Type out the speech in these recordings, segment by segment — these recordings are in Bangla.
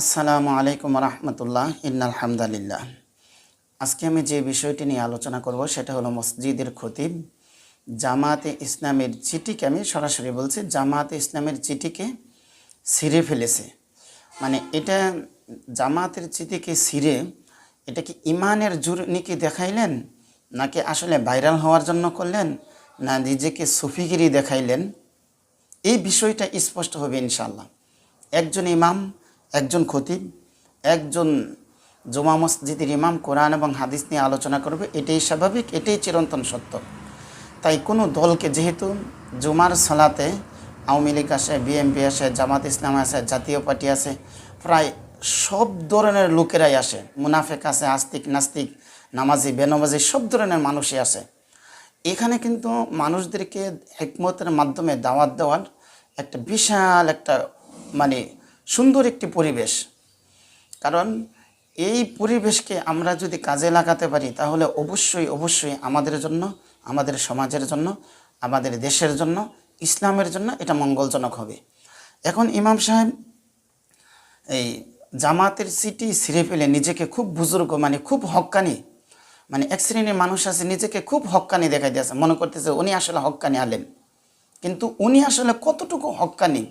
আসসালামু আলাইকুম রহমতুল্লাহ, ইন্নাল হামদালিল্লাহ। আজকে আমি যে বিষয়টি নিয়ে আলোচনা করব সেটা হলো মসজিদের খতিব। জামাতে ইসলামের চিঠিকে আমি সরাসরি বলছি, জামাতে ইসলামের চিঠিকে ছিঁড়ে ফেলেছে। মানে এটা জামাতের চিঠিকে ছিঁড়ে, এটা কি ইমানের জুরনিকে দেখাইলেন, নাকি আসলে ভাইরাল হওয়ার জন্য করলেন, না নিজেকে সুফিগিরি দেখাইলেন? এই বিষয়টা স্পষ্ট হবে ইনশাল্লাহ একজন ইমাম একজন খতিব, একজন জমা মসজিদের ইমাম, কোরআন এবং হাদিস নিয়ে আলোচনা করবে। এটাই স্বাভাবিক, এটাই চিরন্তন সত্য। তাই কোনো দলকে যেহেতু জুমার সালাতে আওয়ামী লীগ আসে বিএমপি আসে, জামাত ইসলাম আসে, জাতীয় পার্টি আসে, প্রায় সব ধরনের লোকেরাই আসে। মুনাফেক আছে আস্তিক, নাস্তিক, নামাজি, বেনামাজি, সব ধরনের মানুষই আসে। এখানে কিন্তু মানুষদেরকে একমতের মাধ্যমে দাওয়াত দেওয়ার একটা বিশাল একটা মানে সুন্দর একটি পরিবেশ। কারণ এই পরিবেশকে আমরা যদি কাজে লাগাতে পারি, তাহলে অবশ্যই অবশ্যই আমাদের জন্য, আমাদের সমাজের জন্য, আমাদের দেশের জন্য, ইসলামের জন্য এটা মঙ্গলজনক হবে। এখন ইমাম সাহেব এই জামাতের সিটি ছিঁড়ে ফেলে নিজেকে খুব বুজুর্গ মানে খুব হক্কানি মানে এক শ্রেণির মানুষ আছে, নিজেকে খুব হক্কানি দেখাই দিয়েছে মনে করতেছে উনি আসলে হক্কানি আলেন কিন্তু উনি আসলে কতটুকু হক্কানি?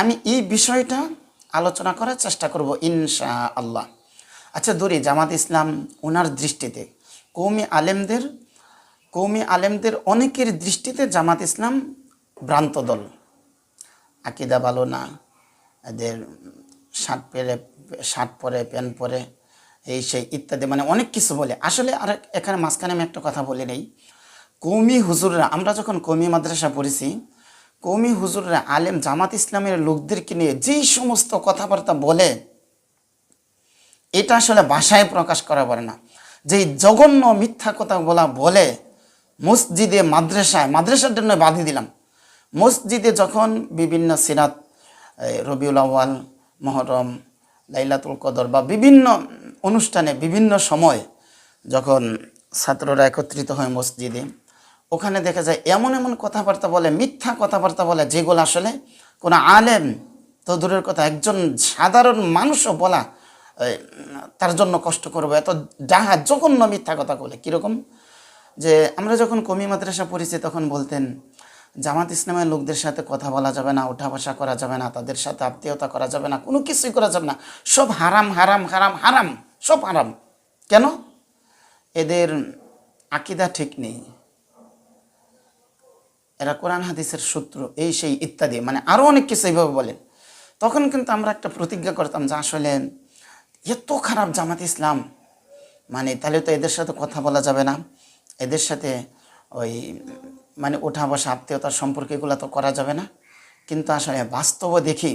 আমি এই বিষয়টা আলোচনা করার চেষ্টা করব ইনশা আল্লাহ আচ্ছা ধরি জামাত ইসলাম, ওনার দৃষ্টিতে কৌমি আলেমদের কৌমি আলেমদের অনেকের দৃষ্টিতে জামাত ইসলাম ভ্রান্ত দল। আকিদা ভালো না, এদের শার্ট পরে শার্ট পরে, প্যান্ট পরে, এই সেই ইত্যাদি মানে অনেক কিছু বলে। আসলে আর এখানে মাঝখানে আমি একটা কথা বলে নেই। কৌমি হুজুররা, আমরা যখন কৌমি মাদ্রাসা পড়েছি কৌমি হুজুররা আলেম জামাত ইসলামের লোকদেরকে নিয়ে যেই সমস্ত কথাবার্তা বলে, এটা আসলে ভাষায় প্রকাশ করা পারে না। যেই জঘন্য মিথ্যা কথা বলা বলে, মসজিদে, মাদ্রাসায়, মাদ্রাসার জন্য বাধি দিলাম। মসজিদে যখন বিভিন্ন সিরাত রবিউল আওয়াল মহরম, লাইলাতুল কদর বা বিভিন্ন অনুষ্ঠানে, বিভিন্ন সময় যখন ছাত্ররা একত্রিত হয় মসজিদে ওখানে দেখা যায় এমন এমন কথাবার্তা বলে, মিথ্যা কথাবার্তা বলে, যেগুলো আসলে কোনো আলেম তো দূরের কথা, একজন সাধারণ মানুষও বলা তার জন্য কষ্ট করব। এত ডাহা, জঘন্য মিথ্যা কথা বলে। কীরকম? যে আমরা যখন কমি মাদ্রাসা পড়েছি, তখন বলতেন, জামাত ইসলামের লোকদের সাথে কথা বলা যাবে না ওঠা বসা করা যাবে না, তাদের সাথে আত্মীয়তা করা যাবে না, কোনো কিছুই করা যাবে না। সব হারাম হারাম হারাম হারাম, সব হারাম। কেন? এদের আকিদা ঠিক নেই। এরা কোরআন, হাদিসের সূত্র, এই সেই ইত্যাদি মানে আরও অনেক কিছু এইভাবে বলেন তখন কিন্তু আমরা একটা প্রতিজ্ঞা করতাম যে আসলে এত খারাপ জামাত ইসলাম মানে তাহলে তো এদের সাথে কথা বলা যাবে না। এদের সাথে ওই মানে ওঠা বসা, আত্মীয়তার সম্পর্ক এগুলো তো করা যাবে না। কিন্তু আসলে বাস্তব দেখি,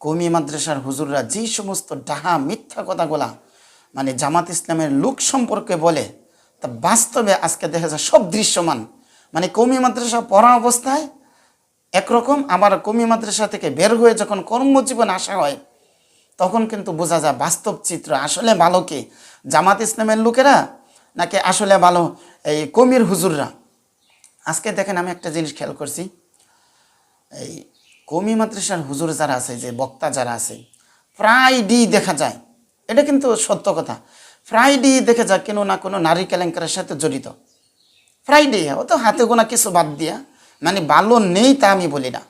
কমি মাদ্রাসার হুজুররা যেই সমস্ত ডাহা, মিথ্যা কথাগুলা মানে জামাত ইসলামের লোক সম্পর্কে বলে, তা বাস্তবে আজকে দেখা যায় সব দৃশ্যমান। মানে কমি মাদ্রাসা পড়া অবস্থায় একরকম, আবার কমি মাদ্রাসা থেকে বের হয়ে যখন কর্মজীবন আসা হয়, তখন কিন্তু বোঝা যায় বাস্তব চিত্র, আসলে ভালো কে? জামাত ইসলামের লোকেরা নাকি আসলে ভালো এই কমির হুজুররা? আজকে দেখেন আমি একটা জিনিস খেয়াল করছি। এই কমি মাদ্রাসার হুজুর যারা আছে, যে বক্তা যারা আছে, প্রায় ডি দেখা যায়। এটা কিন্তু সত্য কথা। প্রায় ডি দেখা যায় কোনো না কোনো নারী কেলেঙ্কারের সাথে জড়িত। ফ্রাইডে ও তো হাতে গোনা কিছু বাদ দিয়া। মানে ভালো নেই তা আমি বলি না।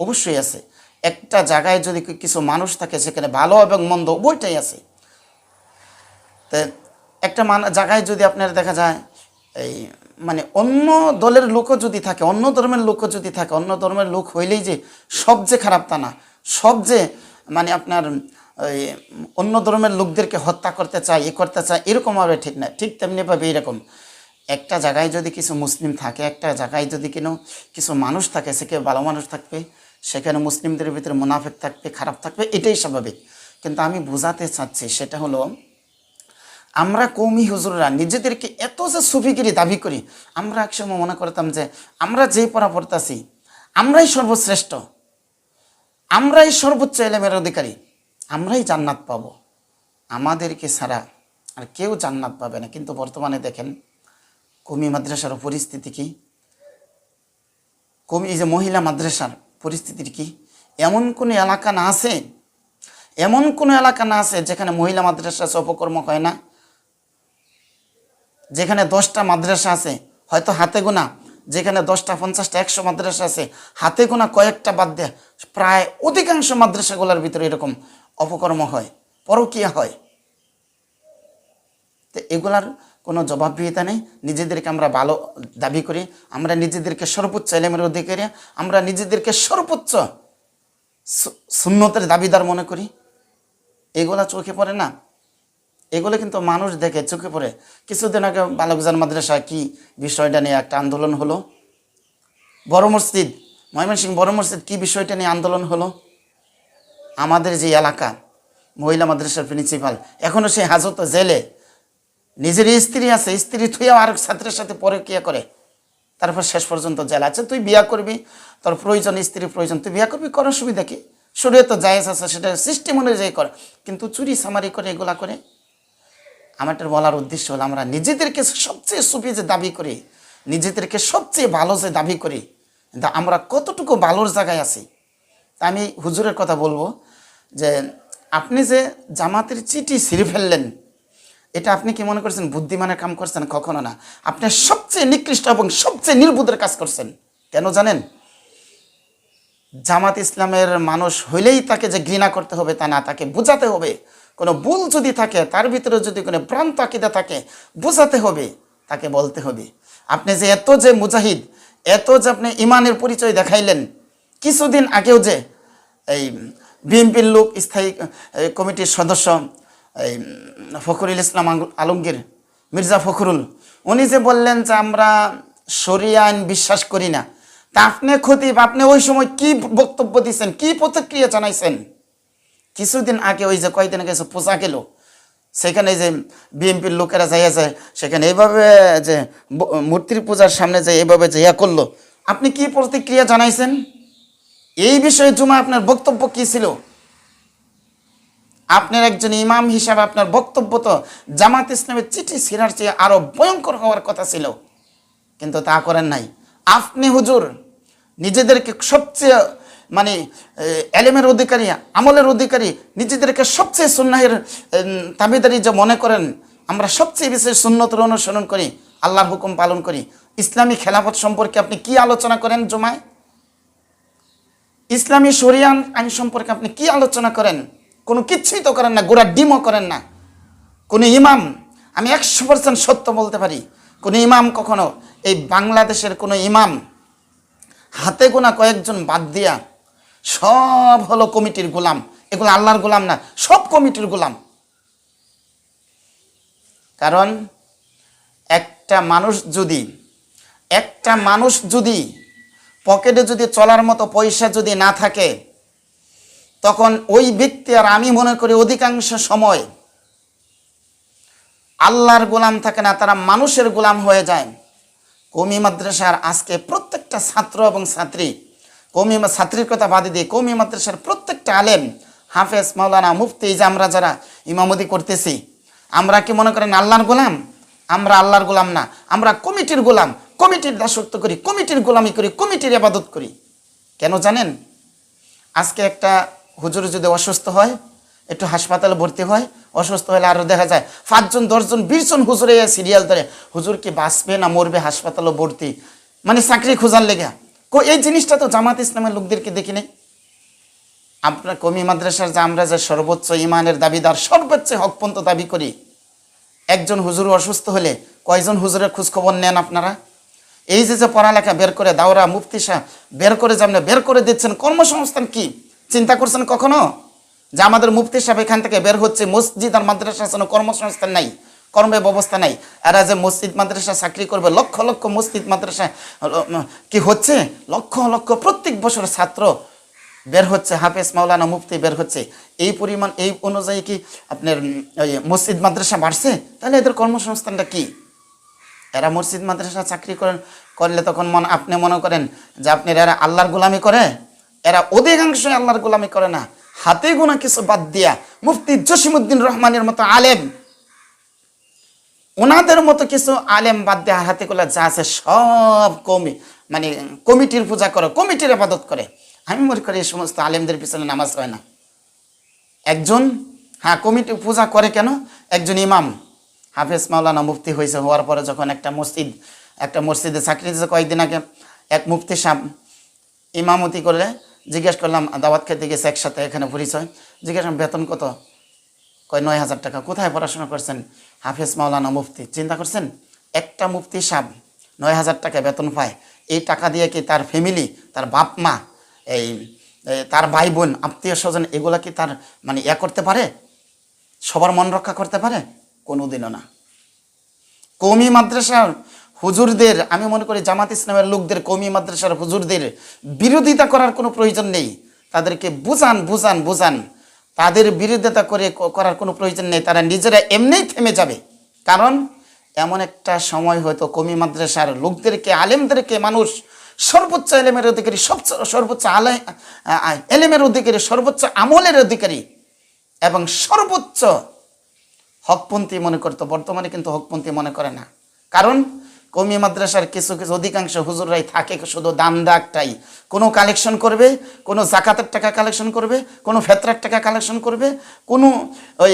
অবশ্যই আছে। একটা জায়গায় যদি কিছু মানুষ থাকে সেখানে ভালো এবং মন্দ, উভয়টাই আছে। তো একটা মান জায়গায় যদি আপনার দেখা যায়, এই মানে অন্য দলের লোকও যদি থাকে, অন্য ধর্মের লোকও যদি থাকে, অন্য ধর্মের লোক হইলেই যে সব যে খারাপ তা না। সব যে মানে আপনার ওই অন্য ধর্মের লোকদেরকে হত্যা করতে চায়, এ করতে চায়, এরকম হবে ঠিক না। ঠিক তেমনিভাবে এরকম একটা জায়গায় যদি কিছু মুসলিম থাকে, একটা জায়গায় যদি কোনো কিছু মানুষ থাকে সেখানে ভালো মানুষ থাকবে সেখানে মুসলিমদের ভিতরে মুনাফেক থাকবে, খারাপ থাকবে, এটাই স্বাভাবিক। কিন্তু আমি বোঝাতে চাচ্ছি, সেটা হলো, আমরা কৌমি হুজুররা নিজেদেরকে এত যে সুফিগিরি দাবি করি, আমরা একসময় মনে করতাম যে, আমরা যেই পড়া পড়তাছি আমরাই সর্বশ্রেষ্ঠ, আমরাই সর্বোচ্চ এলেমের অধিকারী, আমরাই জান্নাত পাব। আমাদেরকে ছাড়া আর কেউ জান্নাত পাবে না। কিন্তু বর্তমানে দেখেন কমি মাদ্রাসার পরিস্থিতি কি? কমি যে মহিলা মাদ্রাসার পরিস্থিতির কি? এমন কোনো এলাকা না আছে? এমন কোনো এলাকা না আছে যেখানে মহিলা মাদ্রাসা আছে, অপকর্ম হয় না? যেখানে দশটা মাদ্রাসা আছে, হয়তো হাতে গোনা। যেখানে দশটা, পঞ্চাশটা, একশো মাদ্রাসা আছে, হাতে গোনা কয়েকটা বাদ দেয়। প্রায় অধিকাংশ মাদ্রাসাগুলোর ভিতরে এরকম অপকর্ম হয়, পরকীয়া হয়। তো এগুলার কোনো জবাবদিহিতা নেই। নিজেদেরকে আমরা ভালো দাবি করি, আমরা নিজেদেরকে সর্বোচ্চ এলেমের অধিকারী, আমরা নিজেদেরকে সর্বোচ্চ সুন্নতের দাবিদার মনে করি। এগুলা চোখে পড়ে না। এগুলো কিন্তু মানুষ দেখে চোখে পড়ে। কিছুদিন আগে বালকজান মাদ্রাসা কি বিষয়টা নিয়ে একটা আন্দোলন হলো? বড় মসজিদ, ময়মনসিংহ বড় মসজিদ কি বিষয়টা নিয়ে আন্দোলন হলো? আমাদের যে এলাকা, মহিলা মাদ্রাসার প্রিন্সিপাল এখনও সেই হাজত জেলে নিজের স্ত্রী আছে, স্ত্রী থুয়েও আর ছাত্রের সাথে পরকিয়া করে। তারপর শেষ পর্যন্ত জেল আছে, তুই বিয়া করবি, তোর প্রয়োজন, স্ত্রীর প্রয়োজন, তুই বিয়া করবি, করার সুবিধা কি? শরীরে তো জায়েজ আছে, সেটা সিস্টেম অনুযায়ী করে। কিন্তু চুরি, সামারি করে, এগুলা করে? আমারটার বলার উদ্দেশ্য হলো, আমরা নিজেদেরকে সবচেয়ে সুফি যে দাবি করি, নিজেদেরকে সবচেয়ে ভালো যে দাবি করি আমরা কতটুকু ভালোর জায়গায় আছি? তা আমি হুজুরের কথা বলব যে, আপনি যে জামাতের চিঠি ছিঁড়ে ফেললেন এটা আপনি কি মনে করছেন? বুদ্ধিমানের কাম করছেন? কখনো না। আপনি সবচেয়ে নিকৃষ্ট এবং সবচেয়ে নির্বুধের কাজ করছেন। কেন জানেন? জামাত ইসলামের মানুষ হইলেই তাকে যে ঘৃণা করতে হবে তা না, তাকে বোঝাতে হবে। কোনো ভুল যদি থাকে, তার ভিতরে যদি কোনো ভ্রান্ত আকিদা থাকে, বোঝাতে হবে, তাকে বলতে হবে। আপনি যে এত যে মুজাহিদ, এত যে আপনি ইমানের পরিচয় দেখাইলেন, কিছুদিন আগেও যে এই বিএনপির লোক স্থায়ী কমিটির সদস্য এই ফখরুল ইসলাম আলমগীর, মির্জা ফখরুল, উনি যে বললেন যে আমরা শরিয়া আইন বিশ্বাস করি না, তা আপনি খতিব আপনি ওই সময় কি বক্তব্য দিচ্ছেন কি প্রতিক্রিয়া জানাইছেন? কিছুদিন আগে ওই যে কয়েকদিন আগে পূজা গেল, সেখানে যে বিএনপির লোকেরা যাইয়া যায়, সেখানে এইভাবে যে মূর্তির পূজার সামনে যে এইভাবে যে ইয়া করল, আপনি কি প্রতিক্রিয়া জানাইছেন? এই বিষয়ে জুমা আপনার বক্তব্য কী ছিল? আপনার একজন ইমাম হিসাবে আপনার বক্তব্য তো জামাত ইসলামের চিঠি ছিঁড়ার চেয়ে আরও ভয়ঙ্কর হওয়ার কথা ছিল। কিন্তু তা করেন নাই। আপনি হুজুর নিজেদেরকে সবচেয়ে মানে এলেমের অধিকারী আমলের অধিকারী নিজেদেরকে সবচেয়ে সুন্নাহের উম, দাবিদারি যে মনে করেন আমরা সবচেয়ে বেশি সুন্নতর অনুসরণ করি আল্লাহর হুকুম পালন করি। ইসলামী খেলাফত সম্পর্কে আপনি কি আলোচনা করেন জমায়? ইসলামী শরিয়ান আইন সম্পর্কে আপনি কি আলোচনা করেন? কোনো কিচ্ছুই তো করেন না, গোড়া ডিমও করেন না। কোনো ইমাম, আমি একশো পার্সেন্ট সত্য বলতে পারি, কোনো ইমাম কখনো, এই বাংলাদেশের কোনো ইমাম, হাতে গোনা কয়েকজন বাদ দিয়া, সব হলো কমিটির গোলাম। এগুলো আল্লাহর গোলাম না, সব কমিটির গোলাম। কারণ, একটা মানুষ যদি, একটা মানুষ যদি, পকেটে যদি চলার মতো পয়সা যদি না থাকে তখন ওই ব্যক্তি আর আমি মনে করি অধিকাংশ সময় আল্লাহর গোলাম থাকে না, তারা মানুষের গোলাম হয়ে যায়। কমি মাদ্রাসার আজকে প্রত্যেকটা ছাত্র এবং ছাত্রী, কমি ছাত্রীর কথা বাদে দিয়ে কমি মাদ্রাসার প্রত্যেকটা আলেম, হাফেজ, মাওলানা, মুফতি যে আমরা যারা ইমামতি করতেছি, আমরা কি মনে করেন আল্লাহর গোলাম? আমরা আল্লাহর গোলাম না। আমরা কমিটির গোলাম। কমিটির দাসত্ব করি, কমিটির গোলামি করি, কমিটির আবাদত করি। কেন জানেন? আজকে একটা হুজুর যদি অসুস্থ হয়, একটু হাসপাতালে ভর্তি হয়, অসুস্থ হলে আরও দেখা যায় পাঁচজন, দশজন, বিশজন হুজুরে সিরিয়াল ধরে, হুজুর কি বাঁচবে না মরবে হাসপাতালে ভর্তি? মানে চাকরি খোঁজার লেগে। কো, এই জিনিসটা তো জামাত ইসলামের লোকদেরকে দেখি নেই। আপনার কমি মাদ্রাসার যে আমরা যে সর্বোচ্চ ইমানের দাবিদার, সর্বোচ্চ হকপন্ত দাবি করি। একজন হুজুর অসুস্থ হলে কয়জন হুজুরের খোঁজখবর নেন আপনারা? এই যে যে পড়ালেখা বের করে, দাওরা, মুফতি বের করে যে বের করে দিচ্ছেন, কর্মসংস্থান কি? চিন্তা করছেন কখনো? যে আমাদের মুফতি সাহেব এখান থেকে বের হচ্ছে, মসজিদ আর মাদ্রাসা কোনো কর্মসংস্থান নাই, কর্মের ব্যবস্থা নাই। এরা যে মসজিদ মাদ্রাসা চাকরি করবে, লক্ষ লক্ষ মসজিদ মাদ্রাসা কি হচ্ছে? লক্ষ লক্ষ প্রত্যেক বছর ছাত্র বের হচ্ছে, হাফেজ মাওলানা মুফতি বের হচ্ছে। এই পরিমাণ, এই অনুযায়ী কি আপনার ওই মসজিদ মাদ্রাসা বাড়ছে? তাহলে এদের কর্মসংস্থানটা কি? এরা মসজিদ মাদ্রাসা চাকরি করেন, করলে তখন মন, আপনি মনে করেন যে আপনি এরা আল্লাহর গোলামি করে? এরা অধিকাংশই আল্লাহর গোলামি করে না। হাতে গোনা কিছু বাদ দিয়া মুফতি জসিমুদ্দিন রহমানের মতো আলেম ওনাদের মতো কিছু আলেম বাদ দেওয়া হাতে গোলা যা আছে সব কমি মানে কমিটির পূজা করে, কমিটির আবাদত করে। আমি মনে করি এই সমস্ত আলেমদের পিছনে নামাজ হয় না। একজন হ্যাঁ কমিটি পূজা করে কেন? একজন ইমাম, হাফেজ মাওলানা মুফতি হয়েছে, হওয়ার পরে যখন একটা মসজিদ, একটা মসজিদে চাকরি দিয়েছে কয়েকদিন আগে, এক মুফতি সাহেব ইমামতি করলে জিজ্ঞেস করলাম, দাওয়াত খেতে গেছে একসাথে এখানে পরিচয়? জিজ্ঞেস বেতন কত? কয়, নয় হাজার টাকা। কোথায় পড়াশোনা করছেন? হাফেজ মাওলানা মুফতি। চিন্তা করছেন? একটা মুফতি সাহেব নয় হাজার টাকা বেতন পায়। এই টাকা দিয়ে কি তার ফ্যামিলি তার বাপ মা, এই তার ভাই বোন, আত্মীয় স্বজন এগুলা কি তার মানে ইয়া করতে পারে? সবার মন রক্ষা করতে পারে? কোনোদিনও না। কৌমি মাদ্রাসার হুজুরদের, আমি মনে করি জামাত ইসলামের লোকদের কৌমি মাদ্রাসার হুজুরদের বিরোধিতা করার কোনো প্রয়োজন নেই। তাদেরকে বুঝান বুঝান বুঝান। তাদের বিরোধিতা করে করার কোনো প্রয়োজন নেই। তারা নিজেরা এমনিই থেমে যাবে। কারণ এমন একটা সময় হয়তো কমি মাদ্রাসার লোকদেরকে, আলেমদেরকে মানুষ সর্বোচ্চ এলেমের অধিকারী সবচেয়ে সর্বোচ্চ আলে এলেমের অধিকারী, সর্বোচ্চ আমলের অধিকারী এবং সর্বোচ্চ হকপন্থী মনে করতো। বর্তমানে কিন্তু হকপন্থী মনে করে না। কারণ কমি মাদ্রাসার কিছু কিছু অধিকাংশ হুজুররাই থাকে শুধু দাম দাগটাই। কোনো কালেকশন করবে, কোনো জাকাতের টাকা কালেকশন করবে, কোনো ফেতরার টাকা কালেকশন করবে, কোনো ওই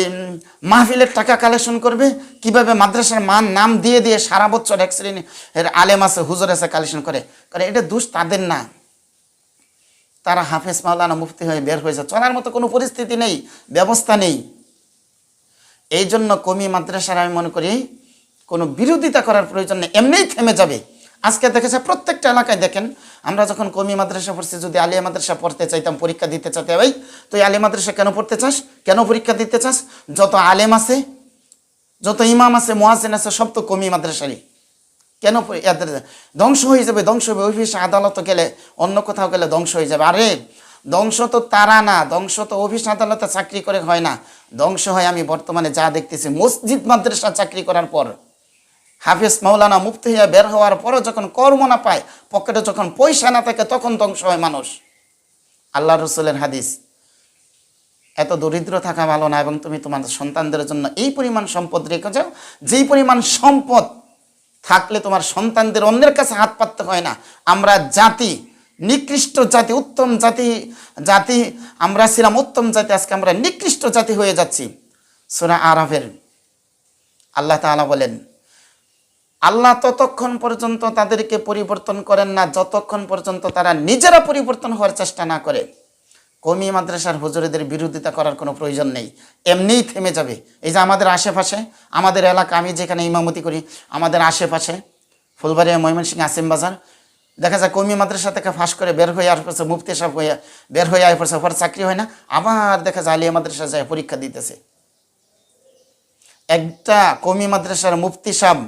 মাহফিলের টাকা কালেকশন করবে। কীভাবে মাদ্রাসার মান, নাম দিয়ে দিয়ে সারা বছর এক শ্রেণির আলেম আছে, হুজুর আছে কালেকশন করে। কারণ এটা দোষ তাদের না। তারা হাফেজ মাওলানা মুফতি হয়ে বের হয়েছে। চলার মতো কোনো পরিস্থিতি নেই, ব্যবস্থা নেই। এই জন্য কমি মাদ্রাসার আমি মনে করি কোনো বিরোধিতা করার প্রয়োজন নেই, এমনিই থেমে যাবে। আজকে দেখেছে প্রত্যেকটা এলাকায় দেখেন, আমরা যখন কমি মাদ্রাসা পড়ছি, যদি আলিয়া মাদ্রাসা পড়তে চাইতাম, পরীক্ষা দিতে চাইতে ভাই তুই আলিয়া মাদ্রাসা কেন পড়তে চাস? কেন পরীক্ষা দিতে চাস? যত আলেম আছে, যত ইমাম আছে মোয়াজেন আছে, সব তো কমি মাদ্রাসারই। কেন এদের ধ্বংস হয়ে যাবে, ধ্বংস হবে অফিস আদালত গেলে, অন্য কোথাও গেলে ধ্বংস হয়ে যাবে। আরে, ধ্বংস তো তারা না, ধ্বংস তো অফিস আদালতে চাকরি করে হয় না। ধ্বংস হয় আমি বর্তমানে যা দেখতেছি, মসজিদ মাদ্রাসা চাকরি করার পর। হাফিজ মাওলানা মুফতি হইয়া বের হওয়ার পরও যখন কর্ম না পায়, পকেটে যখন পয়সা না থাকে, তখন ধ্বংস হয় মানুষ। আল্লাহ রসুলের হাদিস, এত দরিদ্র থাকা ভালো না এবং তুমি তোমার সন্তানদের জন্য এই পরিমাণ সম্পদ রেখে যাও, যেই পরিমাণ সম্পদ থাকলে তোমার সন্তানদের অন্যের কাছে হাত পাততে হয় না। আমরা জাতি, নিকৃষ্ট জাতি, উত্তম জাতি জাতি, আমরা ছিলাম উত্তম জাতি, আজকে আমরা নিকৃষ্ট জাতি হয়ে যাচ্ছি। সুরা আরফের, আল্লাহ তাআলা বলেন আল্লাহ ততক্ষণ পর্যন্ত তাদেরকে পরিবর্তন করেন না, যতক্ষণ পর্যন্ত তারা নিজেরা পরিবর্তন হওয়ার চেষ্টা না করে। কমি মাদ্রাসার হুজুরদের বিরোধিতা করার কোনো প্রয়োজন নেই। এমনিই থেমে যাবে। এই যে আমাদের আশেপাশে, আমাদের এলাকা, আমি যেখানে ইমামতি করি, আমাদের আশেপাশে ফুলবাড়িয়া ময়মনসিংহ আসিম বাজার, দেখা যায় কমি মাদ্রাসা থেকে ফাঁস করে বের হয়ে পড়ছে মুফতি সাহেব হয়ে, বের হয়ে আয় পড়ছে পরে চাকরি হয় না, আবার দেখা যায় আলিয়া মাদ্রাসা যায় পরীক্ষা দিতেছে। একটা কমি মাদ্রাসার মুফতি সাহেব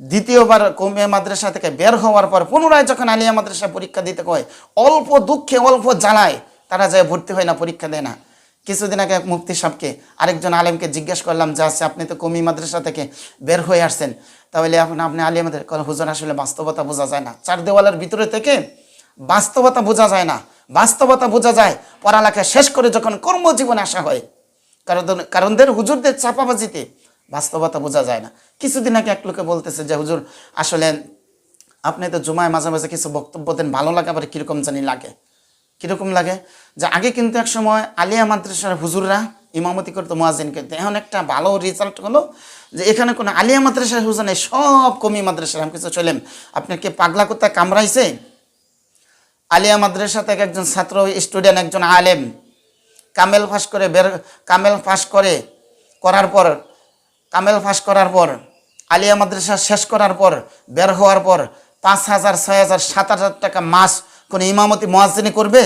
দ্বিতীয়বার কমিয়া মাদ্রাসা থেকে বের হওয়ার পর পুনরায় যখন আলিয়া মাদ্রাসা পরীক্ষা দিতে কয়, অল্প দুঃখে, অল্প জ্বালায়, তারা যায় ভর্তি হয় না, পরীক্ষা দেয় না। কিছুদিন আগে মুফতি সাহেবকে আরেকজন আলেমকে জিজ্ঞেস করলাম, যে আচ্ছা আপনি তো কমি মাদ্রাসা থেকে বের হয়ে আসছেন। তাহলে এখন আপনি আলিয়া মাদ্রাসা হুজুর, আসলে বাস্তবতা বোঝা যায় না। চার দেওয়ালের ভিতরে থেকে বাস্তবতা বোঝা যায় না। বাস্তবতা বোঝা যায় পড়ালেখা শেষ করে যখন কর্মজীবনে আসা হয়। কারণ, কারণদের হুজুরদের চাপাবাজিতে বাস্তবতা বোঝা যায় না। কিছুদিন আগে এক লোকে বলতেছে যে, হুজুর, আসলে আপনি তো জুমায় মাঝে মাঝে কিছু বক্তব্য দেন, ভালো লাগে, আবার কীরকম জানি লাগে? কীরকম লাগে? যে আগে কিন্তু এক সময় আলিয়া মাদ্রাসার হুজুররা ইমামতি করতো মোয়াজিন করতো। এখন একটা ভালো রেজাল্ট হলো যে, এখানে কোনো আলিয়া মাদ্রাসার হুজুর নেই, সব কমি মাদ্রাসার, আমি কিছু চলেন। আপনার কি পাগলা কোথায় কামড়াইছে? আলিয়া মাদ্রাসা থেকে একজন ছাত্র স্টুডেন্ট একজন আলেম। কামেল ফাঁস করে বের, কামেল ফাঁস করে করার পর কামেল ফাঁস করার পর, আলিয়া মাদ্রাসা শেষ করার পর, বের হওয়ার পর পাঁচ হাজার, ছয় হাজার, সাত হাজার টাকা মাস কোনো ইমামতি মোয়াজিনী করবে?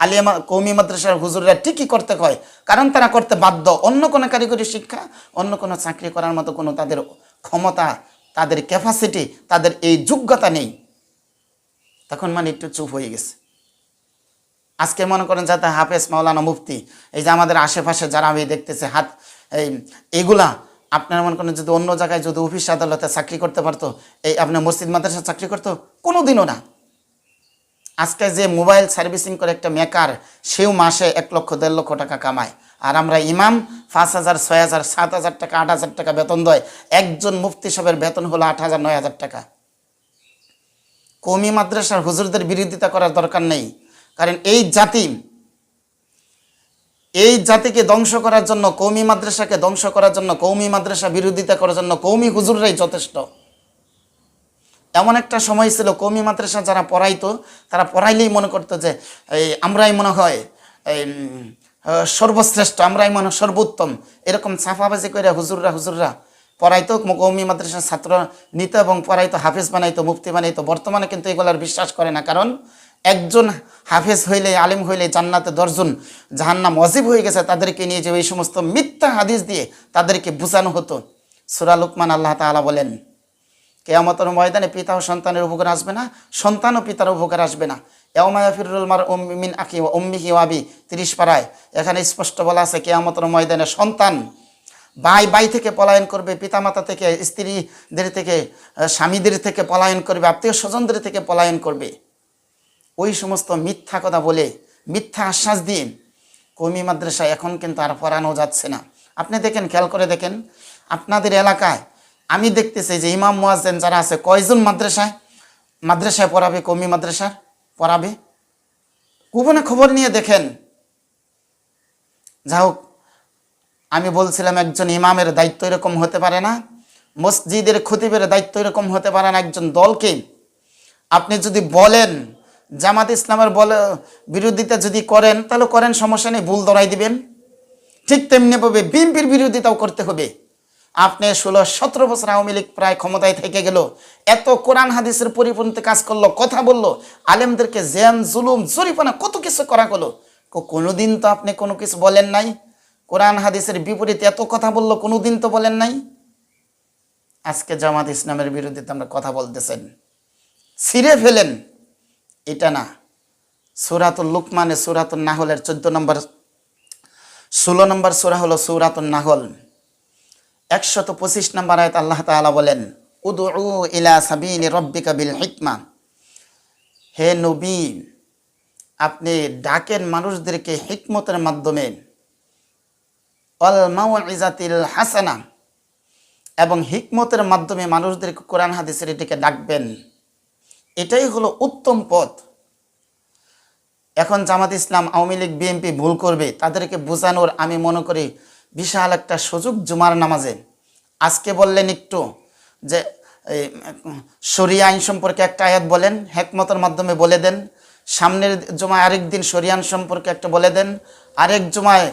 আলিয়া কৌমি মাদ্রাসার হুজুররা ঠিকই করতে হয় কারণ তারা করতে বাধ্য। অন্য কোনো কারিগরি শিক্ষা, অন্য কোনো চাকরি করার মতো কোনো তাদের ক্ষমতা, তাদের ক্যাপাসিটি তাদের এই যোগ্যতা নেই। তখন মানে একটু চুপ হয়ে গেছে। আজকে মনে করেন যাতে হাফেজ মাওলানা মুফতি, এই যে আমাদের আশেপাশে যারা আমি দেখতেছে, হাত এই, এগুলা আপনার মনে করেন যদি অন্য জায়গায় যদি অফিস আদালতে চাকরি করতে পারতো, এই আপনার মসজিদ মাদ্রাসা চাকরি করতো? কোনো দিনও না। আজকে যে মোবাইল সার্ভিসিং করে একটা মেকার, সেও মাসে এক লক্ষ, দেড় লক্ষ টাকা কামায়। আর আমরা ইমাম, পাঁচ হাজার, ছয় হাজার, সাত হাজার টাকা, আট হাজার টাকা বেতন দেয়। একজন মুফতি সাহেবের বেতন হলো আট হাজার, নয় হাজার টাকা। কমি মাদ্রাসার হুজুরদের বিরোধিতা করার দরকার নেই। কারণ এই জাতি এই জাতিকে ধ্বংস করার জন্য কৌমি মাদ্রাসাকে ধ্বংস করার জন্য কৌমি মাদ্রাসা বিরোধিতা করার জন্য কৌমি হুজুররাই যথেষ্ট। এমন একটা সময় ছিল কৌমি মাদ্রাসা যারা পড়াইতো, তারা পড়াইলেই মনে করতো যে, এই আমরাই মনে হয়, এই সর্বশ্রেষ্ঠ, আমরাই মনে সর্বোত্তম। এরকম ছাফাবাজি করে হুজুররা হুজুররা পড়াইতো কৌমি মাদ্রাসার ছাত্র নিত এবং পড়াইতো, হাফিজ বানাইতো, মুফতি বানাইতো। বর্তমানে কিন্তু এগুলার বিশ্বাস করে না। কারণ একজন হাফেজ হইলে, আলিম হইলে জান্নাতে দশজন জাহান্নাম অজিব হয়ে গেছে, তাদেরকে নিয়ে যে এই সমস্ত মিথ্যা হাদিস দিয়ে তাদেরকে বোঝানো হতো। সুরা লুকমান আল্লাহ তাআলা বলেন, কেয়ামতের ময়দানে পিতা ও সন্তানের উপকার আসবে না, সন্তান ও পিতার উপকার আসবে না। এওমায়া ফিরুল মার মিন আকি উম্মিহি ওয়াবি তিরিশ পাড়ায়। এখানে স্পষ্ট বলা আছে, কেয়ামতের ময়দানে সন্তান বাই বাই থেকে পলায়ন করবে, পিতামাতা থেকে, স্ত্রীদের থেকে স্বামীদের থেকে পলায়ন করবে, আত্মীয় স্বজনদের থেকে পলায়ন করবে। ওই সমস্ত মিথ্যা কথা বলে, মিথ্যা আশ্বাস দিয়ে কমি মাদ্রাসায় এখন কিন্তু আর পড়ানো যাচ্ছে না। আপনি দেখেন, খেয়াল করে দেখেন, আপনাদের এলাকায় আমি দেখতেছি যে ইমাম মুয়াজ্জেন যারা আছে, কয়জন মাদ্রাসায় মাদ্রাসায় পড়াবে, কমি মাদ্রাসার পড়াবে? গোপনে খবর নিয়ে দেখেন। যা হোক, আমি বলছিলাম একজন ইমামের দায়িত্ব এরকম হতে পারে না, মসজিদের খতিবের দায়িত্ব এরকম হতে পারে না একজন দলকে। আপনি যদি বলেন জামাত ইসলামের বলে, বিরোধিতা যদি করেন, তাহলে করেন, সমস্যা নেই, ভুল ধরাই দিবেন। ঠিক তেমনি তেমনিভাবে বিএনপির বিরোধিতাও করতে হবে। আপনি ষোলো, সতেরো বছর আওয়ামী লীগ প্রায় ক্ষমতায় থেকে গেল, এত কোরআন হাদিসের পরিপন্থী কাজ করল, কথা বলল, আলেমদেরকে জ্যাম, জুলুম জরিপানা কত কিছু করা হলো কোনোদিন তো আপনি কোনো কিছু বলেন নাই? কোরআন হাদিসের বিপরীতে এত কথা বলল, কোনোদিন তো বলেন নাই? আজকে জামাত ইসলামের বিরোধিতা আমরা কথা বলতেছেন। ছিঁড়ে ফেলেন। এটা না। সুরাতুল লুকমানে সুরাতুল নাহলের চোদ্দ নম্বর, ষোলো নম্বর সুরা হলো সুরাতুল নাহল। একশত পঁচিশ নম্বর আয়ত আল্লাহ তাআলা বলেন উদু ইলা সাবিল রব্বিকা বিল হিকমা। হে নবী, আপনি ডাকেন মানুষদেরকে হিকমতের মাধ্যমে। অল হাসানা। এবং হিকমতের মাধ্যমে মানুষদেরকে কোরআন হাদিসের এটিকে ডাকবেন। এটাই হলো উত্তম পথ। এখন জামাত ইসলাম, আওয়ামী লীগ, বিএনপি ভুল করবে, তাদেরকে বোঝানোর আমি মনে করি বিশাল একটা সুযোগ জুমার নামাজে। আজকে বললেন একটু যে শরিয়া আইন সম্পর্কে একটা আয়াত বলেন, হেকমতের মাধ্যমে বলে দেন। সামনের জমায় আরেক দিন শরিয়া আইন সম্পর্কে একটা বলে দেন। আরেক জমায়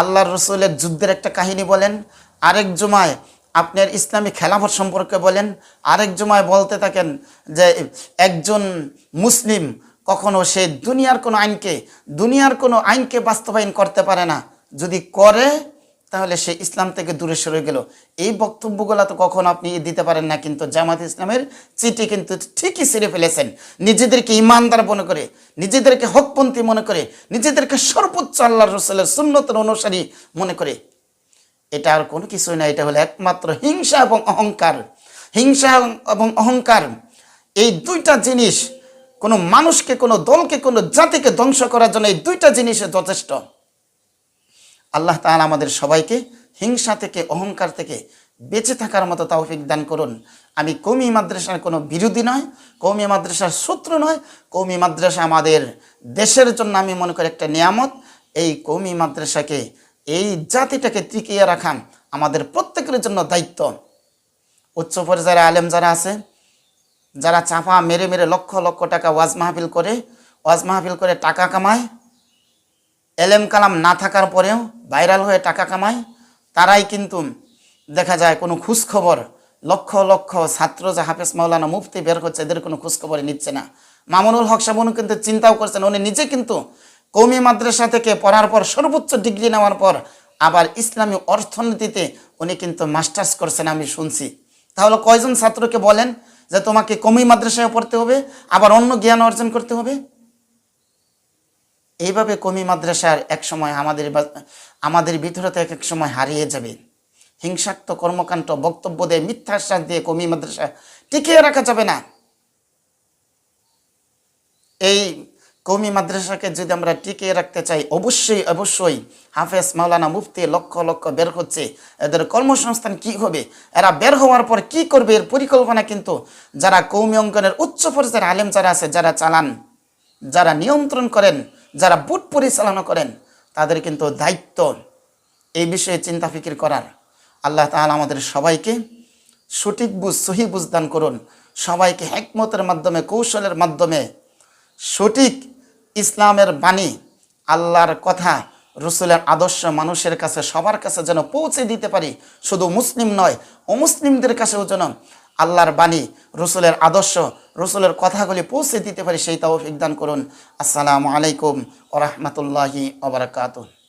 আল্লাহর রসুলের যুদ্ধের একটা কাহিনী বলেন। আরেক জমায় আপনার ইসলামী খেলাফত সম্পর্কে বলেন, আরেক জমায় বলতে থাকেন যে একজন মুসলিম কখনো সে দুনিয়ার কোনো আইনকে, দুনিয়ার কোনো আইনকে বাস্তবায়ন করতে পারে না। যদি করে, তাহলে সে ইসলাম থেকে দূরে সরে গেল। এই বক্তব্যগুলো তো কখনো আপনি দিতে পারেন না, কিন্তু জামাত ইসলামের চিঠি কিন্তু ঠিকই ছিঁড়ে ফেলেছেন। নিজেদেরকে ইমানদার মনে করে, নিজেদেরকে হকপন্থী মনে করে, নিজেদেরকে সর্বোচ্চ আল্লাহ রসুলের সুন্নতের অনুসারী মনে করে। এটা আর কোনো কিছুই না, এটা হলো একমাত্র হিংসা এবং অহংকার। হিংসা এবং অহংকার, এই দুইটা জিনিস কোনো মানুষকে, কোনো দলকে, কোনো জাতিকে ধ্বংস করার জন্য এই দুইটা জিনিসে যথেষ্ট। আল্লাহ তাআলা আমাদের সবাইকে হিংসা থেকে, অহংকার থেকে বেঁচে থাকার মতো তৌফিক দান করুন। আমি কৌমি মাদ্রাসার কোনো বিরোধী নয়, কৌমি মাদ্রাসার শত্রু নয়, কৌমি মাদ্রাসা আমাদের দেশের জন্য আমি মনে করি একটা নিয়ামত। এই কৌমি মাদ্রাসাকে এই জাতিটাকে টিকিয়ে রাখান আমাদের প্রত্যেকের জন্য দায়িত্ব। উচ্চ পর্যায়ের আলেম যারা আছে, যারা চাপা মেরে মেরে লক্ষ লক্ষ টাকা ওয়াজ মাহফিল করে, ওয়াজ মাহফিল করে টাকা কামায়, এলেম কালাম না থাকার পরেও ভাইরাল হয়ে টাকা কামায়, তারাই কিন্তু দেখা যায় কোনো খোঁজখবর, লক্ষ লক্ষ ছাত্র যে হাফেজ মাওলানা মুফতি বের করছে, এদের কোনো খোঁজখবরই নিচ্ছে না। মামুনুল হক সাহেব উনি কিন্তু চিন্তাও করছেন, উনি নিজে কিন্তু কৌমি মাদ্রাসা থেকে পড়ার পর সর্বোচ্চ ডিগ্রি নেওয়ার পর আবার ইসলামী অর্থনীতিতে উনি কিন্তু মাস্টার্স করছেন আমি শুনছি। তাহলে কয়জন ছাত্রকে বলেন যে তোমাকে কৌমি মাদ্রাসায় পড়তে হবে, আবার অন্য জ্ঞান অর্জন করতে হবে? এইভাবে কমি মাদ্রাসার এক সময় আমাদের আমাদের ভিতরে থেকে এক সময় হারিয়ে যাবে। হিংসাত্মক কর্মকাণ্ড, বক্তব্য দিয়ে মিথ্যাশ্বাস দিয়ে কমি মাদ্রাসা টিকিয়ে রাখা যাবে না। এই কৌমি মাদ্রাসাকে যদি আমরা টিকিয়ে রাখতে চাই, অবশ্যই অবশ্যই হাফেজ মাওলানা মুফতি লক্ষ লক্ষ বের হচ্ছে। এদের কর্মসংস্থান কি হবে? এরা বের হওয়ার পর কি করবে? এর পরিকল্পনা কিন্তু যারা কৌমি অঙ্কনের উচ্চ পর্যায়ের আলেম যারা আছে, যারা চালান, যারা নিয়ন্ত্রণ করেন, যারা বুট পরিচালনা করেন, তাদের কিন্তু দায়িত্ব এই বিষয়ে চিন্তা ফিকির করার। আল্লাহ তাআলা আমাদের সবাইকে সঠিক বুঝ, সহি বুঝ দান করুন। সবাইকে হেকমতের মাধ্যমে, কৌশলের মাধ্যমে সঠিক ইসলামের বাণী, আল্লাহর কথা, রসুলের আদর্শ মানুষের কাছে, সবার কাছে যেন পৌঁছে দিতে পারি, শুধু মুসলিম নয়, অমুসলিমদের কাছেও যেন আল্লাহর বাণী, রসুলের আদর্শ, রসুলের কথাগুলি পৌঁছে দিতে পারি, সেই তাও দান করুন। আসসালামু আলাইকুম ওরহমতুল্লাহি ওবরাকাতুহ